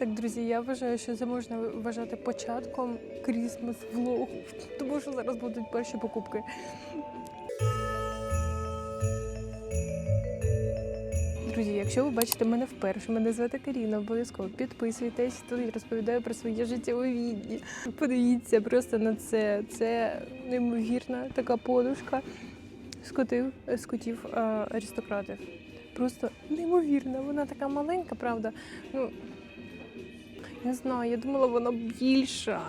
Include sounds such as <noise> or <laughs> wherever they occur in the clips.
Так, друзі, я вважаю, що це можна вважати початком крісмас влогу, тому що зараз будуть перші покупки. Друзі, якщо ви бачите мене вперше, мене звати Каріна, обов'язково підписуйтесь, тут я розповідаю про своє життєве відні. Подивіться просто на це. Це неймовірна така подушка з котів, з котів е, аристократів. Просто неймовірна. Вона така маленька, правда. Ну, не знаю, я думала, вона більша.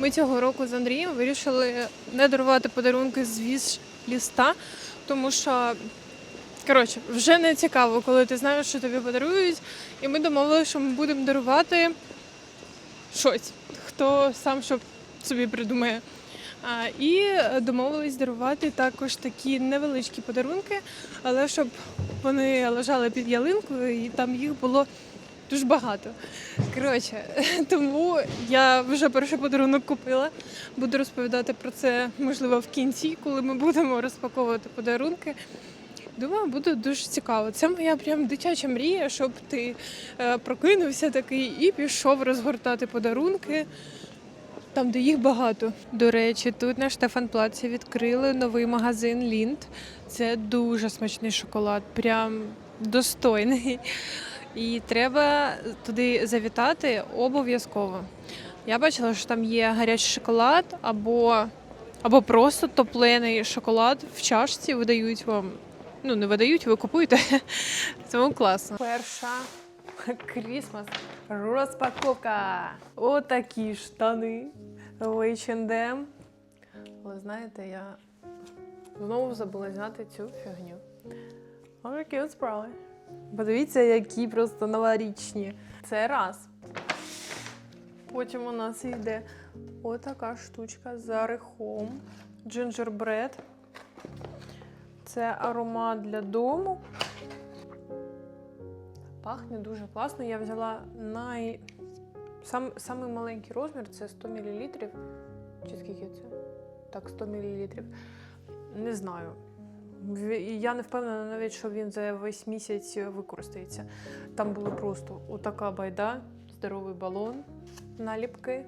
Ми цього року з Андрієм вирішили не дарувати подарунки з віз ліста, тому що коротше, вже не цікаво, коли ти знаєш, що тобі подарують. І ми домовилися, що ми будемо дарувати щось, хто сам що собі придумає. І домовились дарувати також такі невеличкі подарунки, але щоб вони лежали під ялинкою, і там їх було дуже багато. Коротше, <laughs> тому я вже перший подарунок купила. Буду розповідати про це, можливо, в кінці, коли ми будемо розпаковувати подарунки. Думаю, буде дуже цікаво. Це моя прям дитяча мрія, щоб ти е, прокинувся такий і пішов розгортати подарунки. Там, де їх багато. До речі, тут на Штефанплаці відкрили новий магазин Лінд. Це дуже смачний шоколад, прям достойний. І треба туди завітати обов'язково. Я бачила, що там є гарячий шоколад або, або просто топлений шоколад в чашці видають вам. Ну, не видають, ви купуєте. <laughs> Тому класно. Перша крісмас розпаковка. Отакі штани в H&M. Але знаєте, я знову забула зняти цю фігню. Але такі справи. Подивіться, які просто новорічні. Це раз. Потім у нас йде отака штучка з орехом. Джинджербред. Це аромат для дому. Пахне дуже класно. Я взяла най... Сам, самий маленький розмір це 100 мл. Чи скільки це? Так, 100 мл. Не знаю. Я не впевнена навіть, що він за весь місяць використається. Там було просто отака байда, здоровий балон, наліпки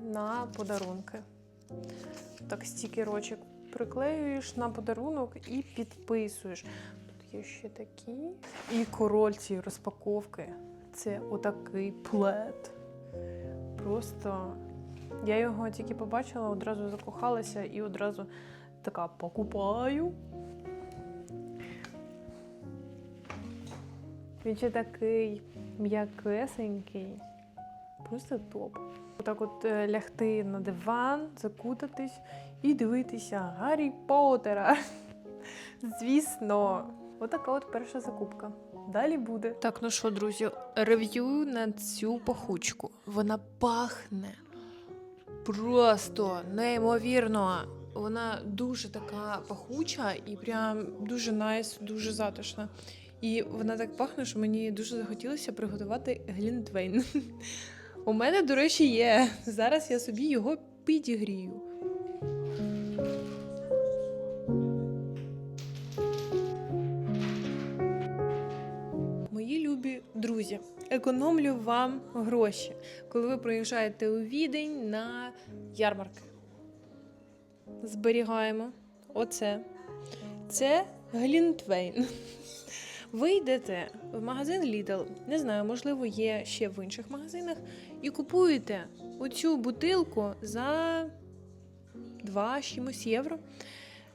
на подарунки. Так, стікерочок приклеюєш на подарунок і підписуєш. Тут є ще такі. І король цієї розпаковки це отакий плед. Просто я його тільки побачила, одразу закохалася і одразу така покупаю. Він ще такий м'якесенький. Просто топ. Отак от е, лягти на диван, закутатись і дивитися Гаррі Поттера. <laughs> Звісно, отака от перша закупка. Далі буде. Так, ну що, друзі, рев'ю на цю пахучку. Вона пахне просто неймовірно. Вона дуже така пахуча і прям дуже найс, дуже затишна. І вона так пахне, що мені дуже захотілося приготувати глінтвейн. У мене, до речі, є. Зараз я собі його підігрію. Мої любі друзі, економлю вам гроші, коли ви приїжджаєте у відень на ярмарки. Зберігаємо оце. Це Глінтвейн. Ви йдете в магазин Lidl, не знаю, можливо, є ще в інших магазинах, і купуєте оцю бутилку за 2 чимось євро.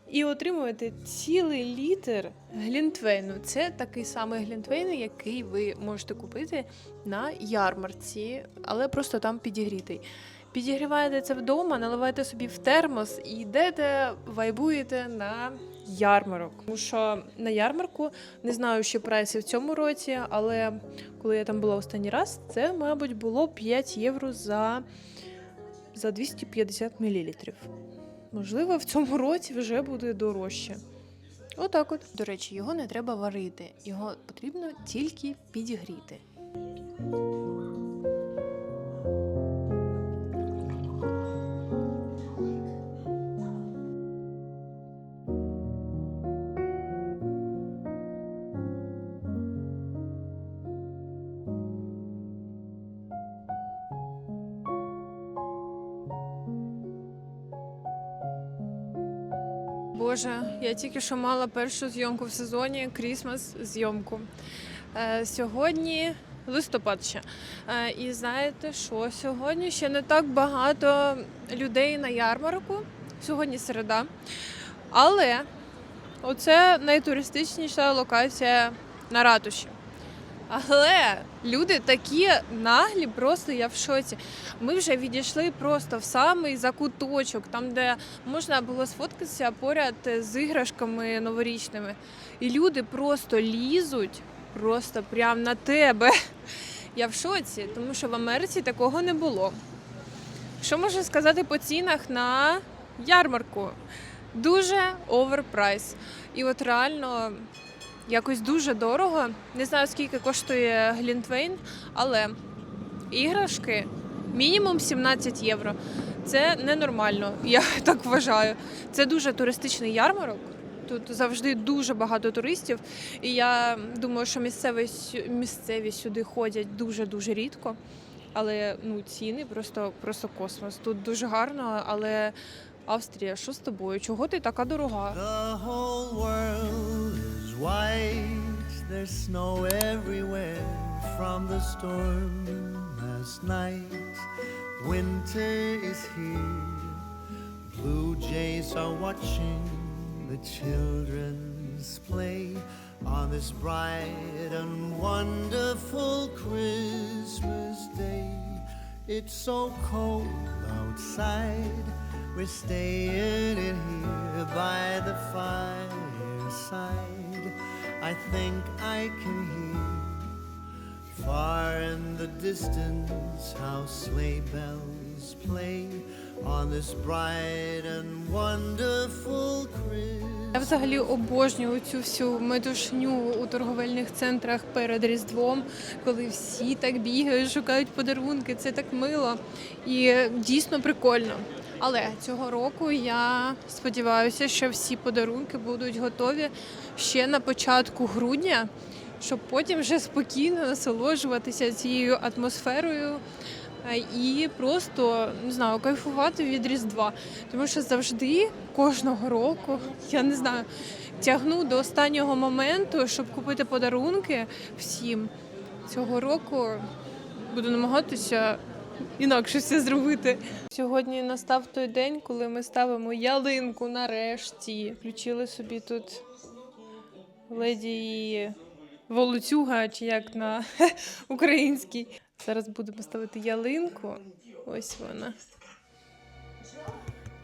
І отримуєте цілий літр глінтвейну. Це такий самий глінтвейн, який ви можете купити на ярмарці, але просто там підігрітий. Підігріваєте це вдома, наливаєте собі в термос і йдете, вайбуєте на ярмарок. Тому що на ярмарку не знаю, ще прайси в цьому році, але коли я там була останній раз, це, мабуть, було 5 євро за, за 250 мл. Можливо, в цьому році вже буде дорожче. Отак от. До речі, його не треба варити, його потрібно тільки підігріти. Боже, я тільки що мала першу зйомку в сезоні Крісмас зйомку. Е, сьогодні листопад ще. Е, і знаєте що? Сьогодні ще не так багато людей на ярмарку. Сьогодні середа. Але оце найтуристичніша локація на ратуші. Але люди такі наглі, просто я в шоці. Ми вже відійшли просто в самий закуточок, там, де можна було сфоткатися поряд з іграшками новорічними. І люди просто лізуть, просто прямо на тебе. Я в шоці, тому що в Америці такого не було. Що можу сказати по цінах на ярмарку? Дуже оверпрайс. І от реально якось дуже дорого. Не знаю, скільки коштує Глінтвейн, але іграшки мінімум 17 євро. Це ненормально, <laughs> я так вважаю. Це дуже туристичний ярмарок. Тут завжди дуже багато туристів, і я думаю, що місцеві, місцеві сюди ходять дуже-дуже рідко. Але ну, ціни просто, просто космос. Тут дуже гарно, але Австрія, що з тобою? Чого ти така дорога? The whole world white. There's snow everywhere from the storm last night. Winter is here. Blue jays are watching the children's play on this bright and wonderful Christmas day. It's so cold outside. We're staying in here think I can hear far in the distance how sleigh bells play on this bright and wonderful Christmas. Я взагалі обожнюю цю всю метушню у торговельних центрах перед Різдвом, коли всі так бігають, шукають подарунки. Це так мило і дійсно прикольно. Але цього року я сподіваюся, що всі подарунки будуть готові ще на початку грудня, щоб потім вже спокійно насолоджуватися цією атмосферою е, і просто не знаю, кайфувати від Різдва. Тому що завжди кожного року, <laughs> я не знаю, тягну до останнього моменту, щоб купити подарунки всім. Цього року буду намагатися інакше все зробити. Сьогодні настав той день, коли ми ставимо ялинку нарешті. Включили собі тут леді волоцюга, чи як на <laughs> українській. Зараз будемо ставити ялинку. Ось вона.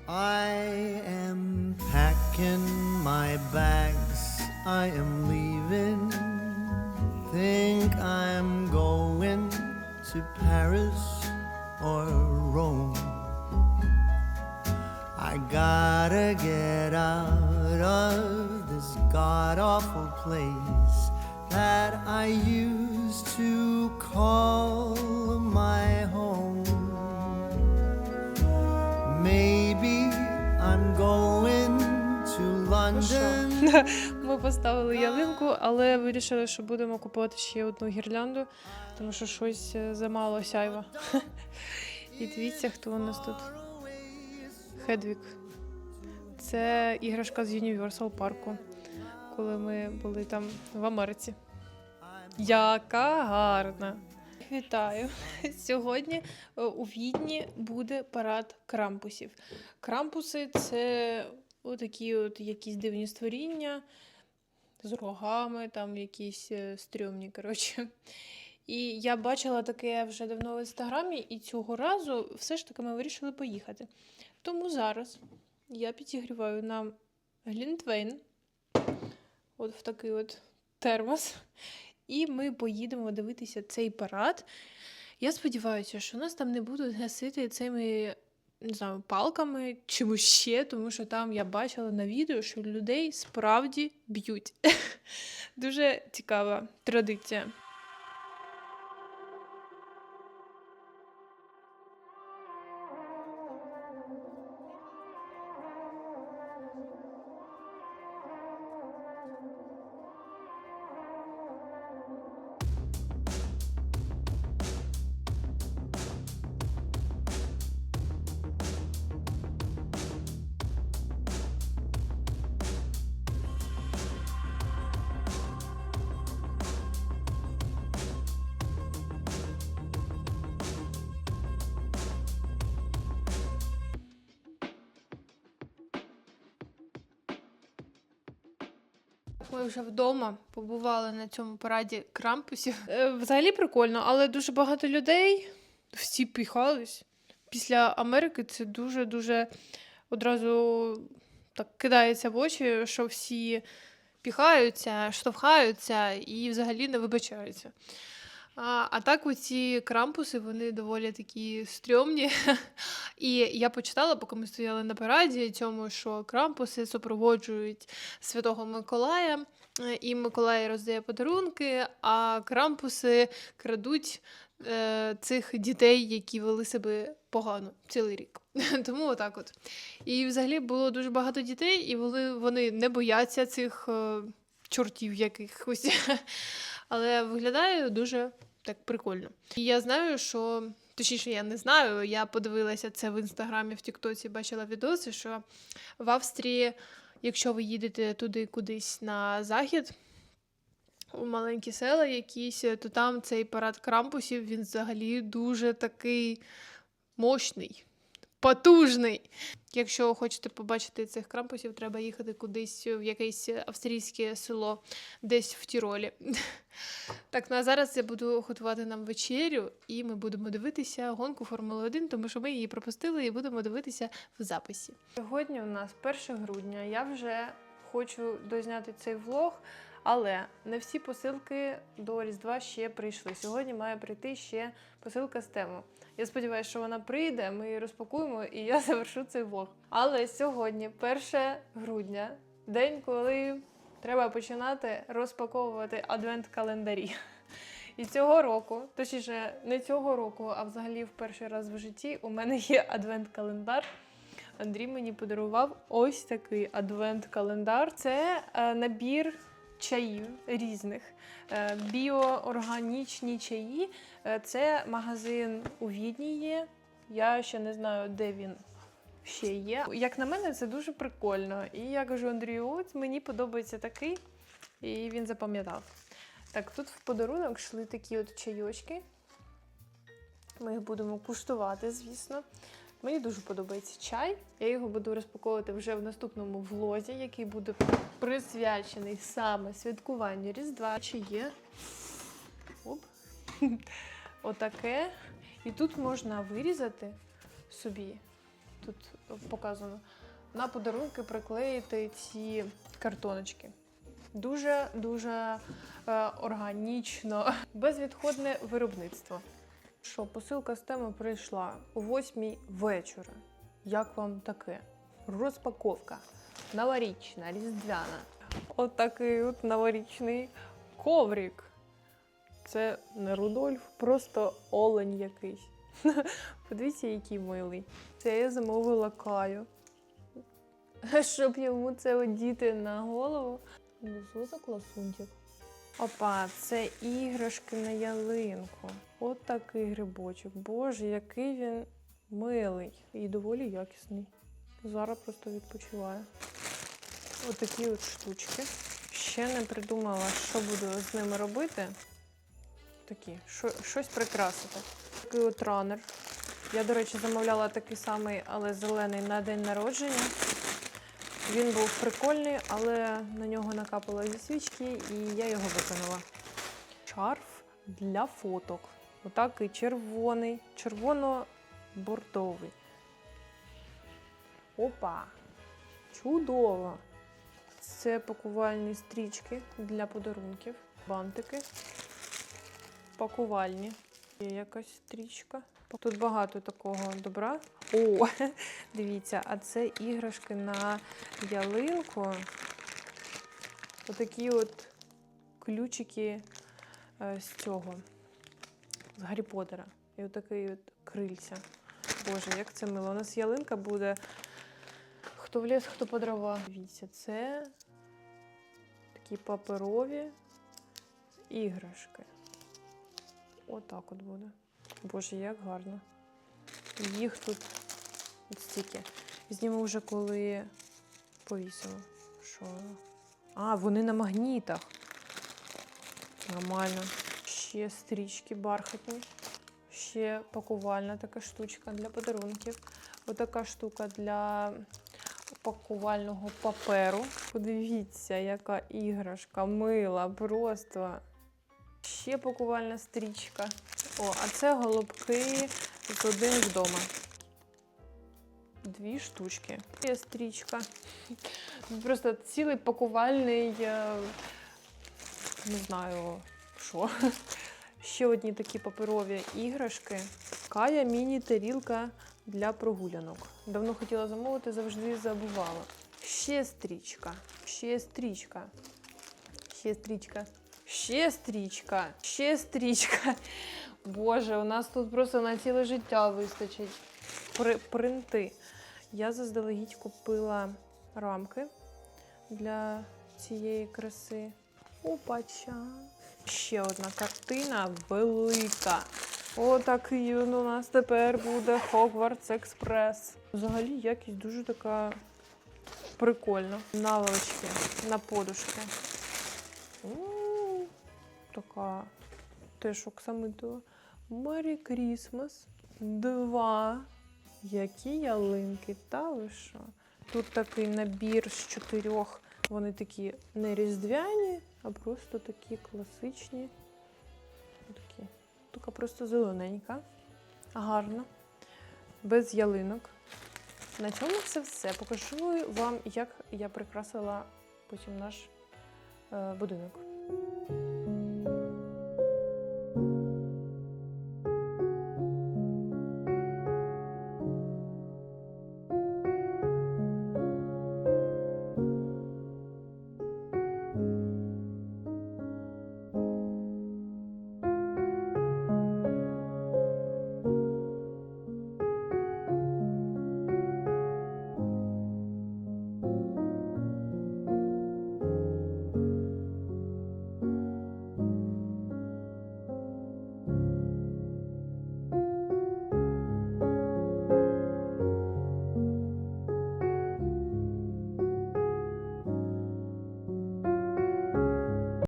I am packing my bags, I am leaving. Think I'm going to Paris or Rome. I gotta get out of this god awful place that I used to call my home. Maybe I'm going to London. Ми поставили ялинку, але вирішили, що будемо купувати ще одну гірлянду, тому що щось е, замало сяйва. <laughs> І дивіться, хто у нас тут. Хедвік. Це іграшка з Universal парку, коли ми були там в Америці. Яка гарна! Вітаю! <laughs> Сьогодні е, у Відні буде парад крампусів. Крампуси це отакі от якісь дивні створіння з рогами, там якісь е, стрьомні, коротше. І я бачила таке вже давно в інстаграмі, і цього разу все ж таки ми вирішили поїхати. Тому зараз я підігріваю нам Глінтвейн от в такий от термос. І ми поїдемо дивитися цей парад. Я сподіваюся, що нас там не будуть гасити цими не знаю, палками чимось ще, тому що там я бачила на відео, що людей справді б'ють. <laughs> Дуже цікава традиція. Ми вже вдома побували на цьому параді крампусів. Е, Взагалі прикольно, але дуже багато людей всі піхались. Після Америки це дуже-дуже одразу так кидається в очі, що всі піхаються, штовхаються і взагалі не вибачаються. А, а так, оці крампуси, вони доволі такі стрьомні. <laughs> І я почитала, поки ми стояли на параді, цьому, що крампуси супроводжують Святого Миколая, і Миколай роздає подарунки, а крампуси крадуть е, цих дітей, які вели себе погано цілий рік. <laughs> Тому отак от. І взагалі було дуже багато дітей, і вони, вони не бояться цих е, чортів якихось. <laughs> Але виглядає дуже так прикольно. І я знаю, що. Точніше, я не знаю. Я подивилася це в інстаграмі, в Тіктоці, бачила відоси, що в Австрії, якщо ви їдете туди кудись на захід, у маленькі села якісь, то там цей парад крампусів він взагалі дуже такий мощний, потужний. Якщо хочете побачити цих крампусів, треба їхати кудись в якесь австрійське село, десь в Тіролі. <laughs> Так, ну а зараз я буду готувати нам вечерю, і ми будемо дивитися гонку Формули 1, тому що ми її пропустили і будемо дивитися в записі. Сьогодні у нас 1 грудня. Я вже хочу дозняти цей влог, але не всі посилки до Різдва ще прийшли. Сьогодні має прийти ще посилка з тему. Я сподіваюся, що вона прийде, ми її розпакуємо і я <laughs> завершу цей влог. Але сьогодні, 1 грудня, день, коли треба починати розпаковувати адвент-календарі. І цього року, точніше, не цього року, а взагалі в перший раз в житті у мене є адвент-календар. Андрій мені подарував ось такий адвент-календар. Це е, набір чаїв різних. Е, біоорганічні чаї. Е, це магазин у Відні є. Я ще не знаю, де він ще є. Як на мене, це дуже прикольно. І я кажу Андрію, от мені подобається такий, і він запам'ятав. Так, тут в подарунок йшли такі от чайочки. Ми їх будемо куштувати, звісно. Мені дуже подобається чай. Я його буду розпаковувати вже в наступному влозі, який буде присвячений саме святкуванню Різдва. Чи є? Оп. <laughs> Отаке. І тут можна вирізати собі. Тут показано. На подарунки приклеїти ці картоночки. Дуже-дуже е, органічно, <laughs> безвідходне виробництво. Що, посилка з теми прийшла о 8 вечора. Як вам таке? Розпаковка. Новорічна, різдвяна. Отакий от новорічний коврик. Це не Рудольф, просто олень якийсь. <laughs> Подивіться, який милий. Це я замовила каю. Щоб йому це одіти на голову. Що за класунчик? Опа, це іграшки на ялинку. От такий грибочок. Боже, який він милий і доволі якісний. Зараз просто відпочиваю. Отакі от штучки. Ще не придумала, що буду з ними робити. Такі, що, щось прикрасити. Такий от ранер. Я, до речі, замовляла такий самий, але зелений на день народження. Він був прикольний, але на нього накапало зі свічки, і я його виконала. Шарф для фоток. Отакий червоний, червоно-бордовий. Опа! Чудово! Це пакувальні стрічки для подарунків, бантики. Пакувальні. Є якась стрічка. Тут багато такого добра. О, <laughs> дивіться, а це іграшки на ялинку. Отакі от ключики е, з цього, з Гаррі Поттера. І отакий от крильця. Боже, як це мило. У нас ялинка буде. Хто в ліс, хто по дрова. Дивіться, це такі паперові іграшки. Отак от буде. Боже, як гарно. Їх тут от стільки. Зніму вже коли повісимо. Що? А, вони на магнітах. Нормально. Ще стрічки бархатні. Ще пакувальна така штучка для подарунків. Отака штука для пакувального паперу. Подивіться, яка іграшка мила, просто. Ще пакувальна стрічка. О, а це голубки з вдома. Дві штучки. Є стрічка. Просто цілий пакувальний, е, не знаю, що. Ще одні такі паперові іграшки. Кая міні-тарілка для прогулянок. Давно хотіла замовити, завжди забувала. Ще стрічка, ще стрічка, ще стрічка, ще стрічка, ще стрічка. Боже, у нас тут просто на ціле життя вистачить. При, принти. Я заздалегідь купила рамки для цієї краси. Опача. Ще одна картина велика. Отакий у нас тепер буде Hogwarts Експрес. Взагалі якість дуже така прикольна. Наволочки на подушки. М, Така теж оксамитова. Merry Christmas. Два. Які ялинки, та ви що? Тут такий набір з чотирьох. Вони такі не різдвяні, а просто такі класичні. Такі. Така просто зелененька, гарна, без ялинок. На цьому це все. Покажу вам, як я прикрасила потім наш е, будинок.